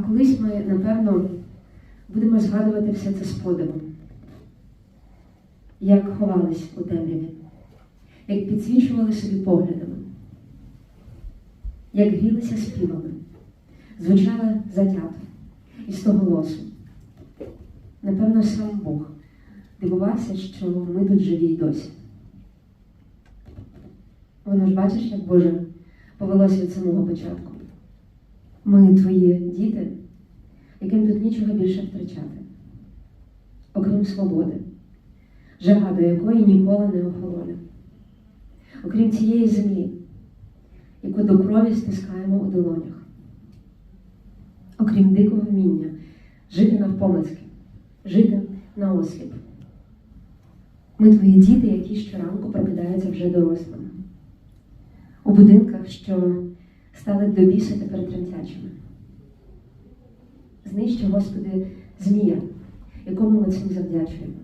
А колись ми, напевно, будемо згадувати все це з подивом, як ховались у темряві, як підсвічували собі поглядами, як грілися співами, звучали затято і з того голосу. Напевно, сам Бог дивувався, що ми тут живі й досі. Воно ж бачиш, як Боже повелося від самого початку. Ми твої діти, яким тут нічого більше втрачати, окрім свободи, жага до якої ніколи не охолоне, окрім цієї землі, яку до крові стискаємо у долонях, окрім дикого вміння жити навпомацьки, жити на осліп. Ми твої діти, які щоранку прокидаються вже дорослими. У будинках, що стали до біса тепер тремтячими. Знищи, Господи, змія, якому ми цим завдячуємо.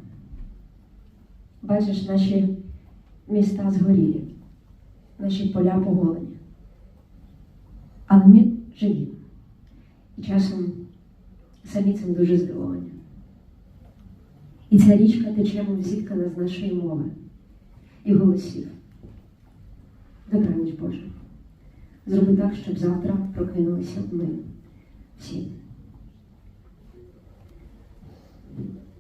Бачиш, наші міста згорілі, наші поля поголені. Але ми живі. І часом самі цим дуже здивовані. І ця річка тече, зіткана з нашої мови і голосів. Добраніч Боже. Зроби так, щоб завтра прокинулися ми всі.